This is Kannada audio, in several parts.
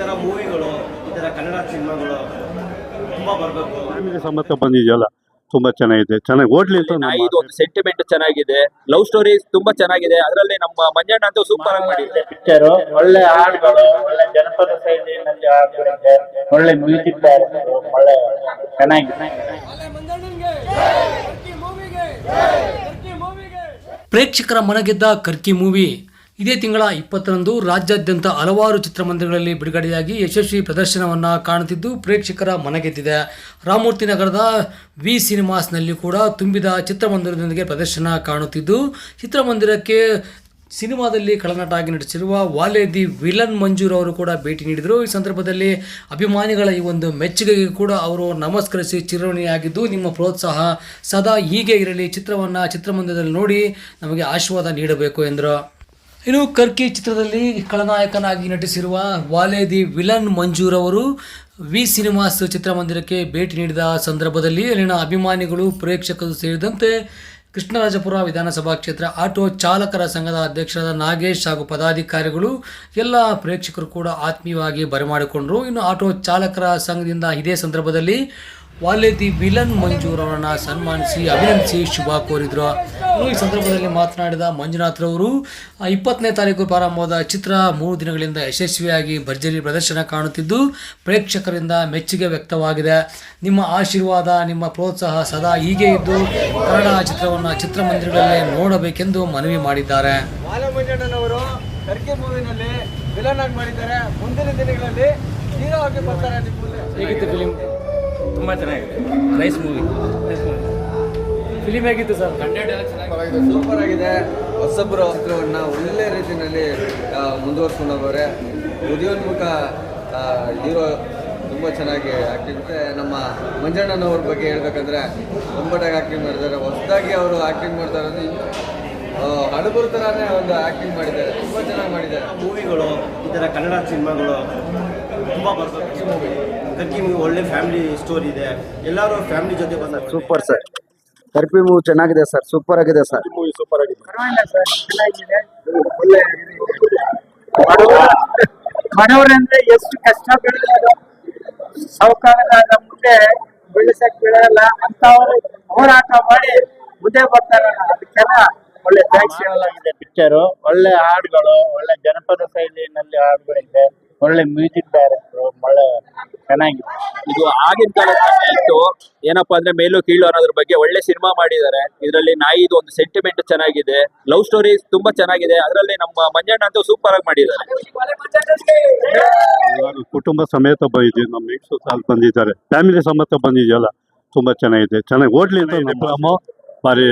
ಥರ ಮೂವಿಗಳು ಈ ಥರ ಕನ್ನಡ ಸಿನಿಮಾಗಳು ತುಂಬ ಬರಬೇಕು. ಫ್ಯಾಮಿಲಿ ಸಮೇತ ಬಂದಿದೆಯಲ್ಲ ತುಂಬಾ ಚೆನ್ನಾಗಿದೆ. ಚೆನ್ನಾಗಿ ಓಡ್ಲಿ ಅಂತ ನಾಯಿದು ಒಂದು ಸೆಂಟಿಮೆಂಟ್ ಚೆನ್ನಾಗಿದೆ. ಲವ್ ಸ್ಟೋರಿ ತುಂಬಾ ಚೆನ್ನಾಗಿದೆ. ಅದರಲ್ಲಿ ನಮ್ಮ ಮಂಜಣ್ಣ ಅಂತೂ ಸೂಪರ್ ಆಗಿ ಮಾಡಿದ್ದಾರೆ. ಪಿಕ್ಚರು ಒಳ್ಳೆ ಹಾಡುಗಳು ಒಳ್ಳೆ ಜನಪದ ಶೈಲಿಯಲ್ಲಿ ಹಾಡುಗಳಿದೆ. ಒಳ್ಳೆ ಮ್ಯೂಸಿಕ್ ಒಳ್ಳೆ ಚೆನ್ನಾಗಿದೆ. ಪ್ರೇಕ್ಷಕರ ಮನಗೆದ್ದ ಕರ್ಕಿ ಮೂವಿ. ಇದೇ ತಿಂಗಳ ಇಪ್ಪತ್ತರಂದು ರಾಜ್ಯಾದ್ಯಂತ ಹಲವಾರು ಚಿತ್ರಮಂದಿರಗಳಲ್ಲಿ ಬಿಡುಗಡೆಯಾಗಿ ಯಶಸ್ವಿ ಪ್ರದರ್ಶನವನ್ನು ಕಾಣುತ್ತಿದ್ದು ಪ್ರೇಕ್ಷಕರ ಮನಗೆದ್ದಿದೆ. ರಾಮಮೂರ್ತಿ ನಗರದ ವಿ ಸಿನಿಮಾಸ್ನಲ್ಲಿ ಕೂಡ ತುಂಬಿದ ಚಿತ್ರಮಂದಿರದೊಂದಿಗೆ ಪ್ರದರ್ಶನ ಕಾಣುತ್ತಿದ್ದು, ಚಿತ್ರಮಂದಿರಕ್ಕೆ ಸಿನಿಮಾದಲ್ಲಿ ಖಳನಟಾಗಿ ನಟಿಸಿರುವ ವಾಲೆ ದಿ ವಿಲನ್ ಮಂಜೂರ್ ಅವರು ಕೂಡ ಭೇಟಿ ನೀಡಿದರು. ಈ ಸಂದರ್ಭದಲ್ಲಿ ಅಭಿಮಾನಿಗಳ ಈ ಒಂದು ಮೆಚ್ಚುಗೆಗೆ ಕೂಡ ಅವರು ನಮಸ್ಕರಿಸಿ ಚಿರಋಣಿಯಾಗಿದ್ದು, ನಿಮ್ಮ ಪ್ರೋತ್ಸಾಹ ಸದಾ ಹೀಗೆ ಇರಲಿ, ಚಿತ್ರವನ್ನು ಚಿತ್ರಮಂದಿರದಲ್ಲಿ ನೋಡಿ ನಮಗೆ ಆಶೀರ್ವಾದ ನೀಡಬೇಕು ಎಂದರು. ಇನ್ನು ಕರ್ಕಿ ಚಿತ್ರದಲ್ಲಿ ಖಳನಾಯಕನಾಗಿ ನಟಿಸಿರುವ ವಾಲೆ ದಿ ವಿಲನ್ ಮಂಜೂರ್ ಅವರು ವಿ ಸಿನಿಮಾಸ್ ಚಿತ್ರಮಂದಿರಕ್ಕೆ ಭೇಟಿ ನೀಡಿದ ಸಂದರ್ಭದಲ್ಲಿ ಅಲ್ಲಿನ ಅಭಿಮಾನಿಗಳು, ಪ್ರೇಕ್ಷಕರು ಸೇರಿದಂತೆ ಕೃಷ್ಣರಾಜಪುರ ವಿಧಾನಸಭಾ ಕ್ಷೇತ್ರ ಆಟೋ ಚಾಲಕರ ಸಂಘದ ಅಧ್ಯಕ್ಷರಾದ ನಾಗೇಶ್ ಹಾಗೂ ಪದಾಧಿಕಾರಿಗಳು, ಎಲ್ಲ ಪ್ರೇಕ್ಷಕರು ಕೂಡ ಆತ್ಮೀಯವಾಗಿ ಬರಮಾಡಿಕೊಂಡರು. ಇನ್ನು ಆಟೋ ಚಾಲಕರ ಸಂಘದಿಂದ ಇದೇ ಸಂದರ್ಭದಲ್ಲಿ ವಾಲೆ ದಿ ವಿಲನ್ ಮಂಜೂರ್ ಅವರನ್ನು ಸನ್ಮಾನಿಸಿ ಅಭಿನಂದಿಸಿ ಶುಭ ಕೋರಿದ್ರು. ಈ ಸಂದರ್ಭದಲ್ಲಿ ಮಾತನಾಡಿದ ಮಂಜುನಾಥ್ರವರು ಇಪ್ಪತ್ತನೇ ತಾರೀಕು ಪ್ರಾರಂಭವಾದ ಚಿತ್ರ ಮೂರು ದಿನಗಳಿಂದ ಯಶಸ್ವಿಯಾಗಿ ಭರ್ಜರಿ ಪ್ರದರ್ಶನ ಕಾಣುತ್ತಿದ್ದು ಪ್ರೇಕ್ಷಕರಿಂದ ಮೆಚ್ಚುಗೆ ವ್ಯಕ್ತವಾಗಿದೆ. ನಿಮ್ಮ ಆಶೀರ್ವಾದ ನಿಮ್ಮ ಪ್ರೋತ್ಸಾಹ ಸದಾ ಹೀಗೆ ಇದ್ದು ಕನ್ನಡ ಚಿತ್ರವನ್ನು ಚಿತ್ರಮಂದಿರಗಳಲ್ಲಿ ನೋಡಬೇಕೆಂದು ಮನವಿ ಮಾಡಿದ್ದಾರೆ. ಮೂವಿನಲ್ಲಿ ವಿಲನ್ ಆಗಿ ಮಾಡಿದ್ದಾರೆ. ಮುಂದಿನ ದಿನಗಳಲ್ಲಿ ಹೀರೋ ಆಗಿ ಬರ್ತಾರೆ ಹೇಗಿತ್ತು ಫಿಲಿಂ ತುಂಬಾ ಚೆನ್ನಾಗಿದೆ. ನೈಸ್ ಮೂವಿ ಫಿಲಿಮ್ ಹೇಗಿತ್ತು ಸರ್? ಸೂಪರ್ ಆಗಿದೆ. ಹೊಸಬ್ರ ವಸ್ತ್ರವನ್ನು ಒಳ್ಳೆ ರೀತಿಯಲ್ಲಿ ಮುಂದುವರ್ಸ್ಕೊಂಡು ಹೋಗೋರೆ. ಉದಯೋನ್ಮುಖ ಹೀರೋ ತುಂಬ ಚೆನ್ನಾಗಿ ಆ್ಯಕ್ಟಿಂಗ್ ನಮ್ಮ ಮಂಜಣ್ಣನವ್ರ ಬಗ್ಗೆ ಹೇಳ್ಬೇಕಂದ್ರೆ ಒಂಬಟಾಗಿ ಆ್ಯಕ್ಟಿಂಗ್ ಮಾಡಿದ್ದಾರೆ ಹೊಸದಾಗಿ ಅವರು ಆ್ಯಕ್ಟಿಂಗ್ ಮಾಡ್ತಾರೆ ಥರನೇ ಒಂದು ಆಕ್ಟಿಂಗ್ ಮಾಡಿದ್ದಾರೆ ತುಂಬ ಚೆನ್ನಾಗಿ ಮಾಡಿದ್ದಾರೆ. ಮೂವಿಗಳು ಈ ಥರ ಕನ್ನಡ ಸಿನಿಮಾಗಳು ತುಂಬ ಬರಬೇಕು. ಕರ್ಕಿ ಮೂವಿ ಒಳ್ಳೆ ಫ್ಯಾಮಿಲಿ ಸ್ಟೋರಿ ಇದೆ. ಎಲ್ಲರೂ ಫ್ಯಾಮಿಲಿ ಜೊತೆ ಬಂದ ಸೂಪರ್ ಸರ್ ಕರ್ಪಿ ಮೂವಿ ಚೆನ್ನಾಗಿದೆ ಸರ್ ಸೂಪರ್ ಆಗಿದೆ ಸರ್ ಮೂವಿ ಸೂಪರ್ ಆಗಿದೆ. ಪರವಾಗಿಲ್ಲ ಸರ್ ಚೆನ್ನಾಗಿದೆ. ಒಳ್ಳೆ ಬಡವರಂದ್ರೆ ಎಷ್ಟು ಕಷ್ಟ ಬೆಳೆದ. ಸಾವುಕಾರದ ನಮ್ಮ ಮುಂದೆ ಬೆಳೆಸಕ್ ಬೆಳೆಯಲ್ಲ. ಅಂತವ್ರು ಹೋರಾಟ ಮಾಡಿ ಮುಂದೆ ಬರ್ತಾರಲ್ಲ. ಅದಕ್ಕೆಲ್ಲ ಒಳ್ಳೆ ಥ್ಯಾಂಕ್ಸ್ ಆಗಿದೆ ಪಿಕ್ಚರ್ ಒಳ್ಳೆ ಹಾಡುಗಳು ಒಳ್ಳೆ ಜನಪದ ಶೈಲಿನಲ್ಲಿ ಹಾಡುಗಳಿದೆ. ಒಳ್ಳೆ ಮ್ಯೂಸಿಕ್ ಡೈರೆಕ್ಟರ್ ಒಳ್ಳೆ ಚೆನ್ನಾಗಿದೆ. ಇದು ಆಗಿನ ಕಾಲದಲ್ಲಿ ಇತ್ತು. ಏನಪ್ಪಾ ಅಂದ್ರೆ ಮೇಲು ಕೀಳು ಅನ್ನೋದ್ರ ಬಗ್ಗೆ ಒಳ್ಳೆ ಸಿನಿಮಾ ಮಾಡಿದ್ದಾರೆ. ಇದರಲ್ಲಿ ನಾಯಿದು ಒಂದು ಸೆಂಟಿಮೆಂಟ್ ಚೆನ್ನಾಗಿದೆ. ಲವ್ ಸ್ಟೋರಿ ತುಂಬಾ ಚೆನ್ನಾಗಿದೆ. ಅದರಲ್ಲಿ ನಮ್ಮ ಮಂಜಣ್ಣ ಅಂತೂ ಸೂಪರ್ ಆಗಿ ಮಾಡಿದ್ದಾರೆ. ಇವಾಗ ಕುಟುಂಬ ಸಮೇತ ಬಂದಿದ್ದೀವಿ ನಮ್ಮ ಹೆಂಗಸು ಸಾಲ್ ಬಂದಿದ್ದಾರೆ. ಫ್ಯಾಮಿಲಿ ಸಮೇತ ಬಂದಿದೆಯಲ್ಲ? ತುಂಬಾ ಚೆನ್ನಾಗಿದೆ. ಚೆನ್ನಾಗಿ ಓಡ್ಲಿ ಅಂತ ನಮ್ಮ ಬಾರಿ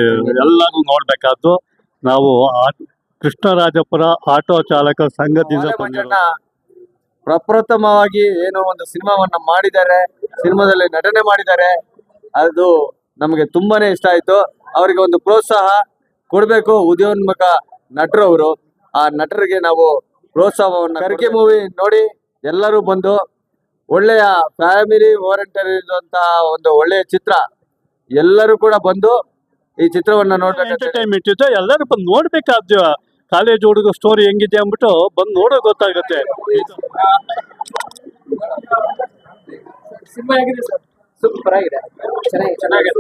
ಎಲ್ಲರೂ ನೋಡ್ಬೇಕಾದ್ದು ನಾವು ಕೃಷ್ಣರಾಜಪುರ ಆಟೋ ಚಾಲಕ ಸಂಘದಿಂದ ಬಂದಿರೋ ಪ್ರಪ್ರಥಮವಾಗಿ ಏನೋ ಒಂದು ಸಿನಿಮಾವನ್ನ ಮಾಡಿದ್ದಾರೆ. ಸಿನಿಮಾದಲ್ಲಿ ನಟನೆ ಮಾಡಿದ್ದಾರೆ. ಅದು ನಮಗೆ ತುಂಬಾನೇ ಇಷ್ಟ ಆಯ್ತು. ಅವರಿಗೆ ಒಂದು ಪ್ರೋತ್ಸಾಹ ಕೊಡಬೇಕು ಉದಯೋನ್ಮುಖ ನಟರವರು. ಅವರು ಆ ನಟರಿಗೆ ನಾವು ಪ್ರೋತ್ಸಾಹವನ್ನು ಕರ್ಕೆ ಮೂವಿ ನೋಡಿ ಎಲ್ಲರೂ ಬಂದು ಒಳ್ಳೆಯ ಫ್ಯಾಮಿಲಿ ಓರಿಯೆಂಟೆಡ್ ಇರುವಂತಹ ಒಂದು ಒಳ್ಳೆಯ ಚಿತ್ರ ಎಲ್ಲರೂ ಕೂಡ ಬಂದು ಈ ಚಿತ್ರವನ್ನ ನೋಡ್ಬೇಕು ಎಂಟರ್ಟೈನ್ಮೆಂಟ್ ಇತ್ತು ಎಲ್ಲರೂ ಬಂದು ನೋಡ್ಬೇಕಾದ ಕಾಲೇಜ್ ಹುಡುಗ ಸ್ಟೋರಿ ಹೆಂಗಿದೆ ಅಂದ್ಬಿಟ್ಟು ಬಂದು ನೋಡೋ ಗೊತ್ತಾಗುತ್ತೆ. ಸಿನಿಮಾ ಆಗಿದೆ ಸರ್? ಸೂಪರ್ ಆಗಿದೆ. ಚೆನ್ನಾಗಿ ಚೆನ್ನಾಗಿದೆ.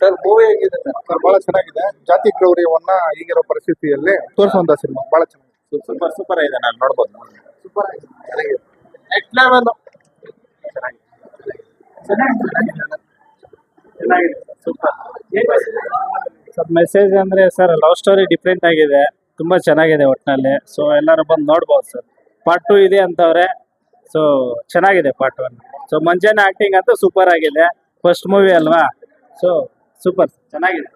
ಸರ್ ಮೂವಿ ಹೇಗಿದೆ ಸರ್? ಸರ್ ಬಹಳ ಚೆನ್ನಾಗಿದೆ. ಜಾತಿ ಕ್ರೌರ್ಯವನ್ನ ಈಗಿರೋ ಪರಿಸ್ಥಿತಿಯಲ್ಲಿ ತೋರಿಸುವಂತ ಸಿನಿಮಾ. ಬಹಳ ಚೆನ್ನಾಗಿದೆ. ಸೂಪರ್ ಸೂಪರ್ ಇದೆ ನಾನು ನೋಡ್ಬೋದು. ಸೂಪರ್ ಆಗಿದೆ. ಚೆನ್ನಾಗಿದೆ. ನೆಕ್ಸ್ಟ್ ಲೆವೆಲ್ ಸರ್ ಮೆಸೇಜ್ ಅಂದ್ರೆ ಸರ್ ಲವ್ ಸ್ಟೋರಿ ಡಿಫ್ರೆಂಟ್ ಆಗಿದೆ. ತುಂಬಾ ಚೆನ್ನಾಗಿದೆ ಒಟ್ಟಿನಲ್ಲಿ ಸೊ ಎಲ್ಲರೂ ಬಂದು ನೋಡ್ಬೋದು ಸರ್ ಪಾರ್ಟ್ ಟು ಇದೆ ಅಂತವ್ರೆ. ಸೊ ಚೆನ್ನಾಗಿದೆ ಪಾರ್ಟ್ ಒನ್ ಸೊ ಮಂಜಾನೆ ಆಕ್ಟಿಂಗ್ ಅಂತೂ ಸೂಪರ್ ಆಗಿದೆ. ಫಸ್ಟ್ ಮೂವಿ ಅಲ್ವಾ? ಸೊ ಸೂಪರ್ ಚೆನ್ನಾಗಿದೆ.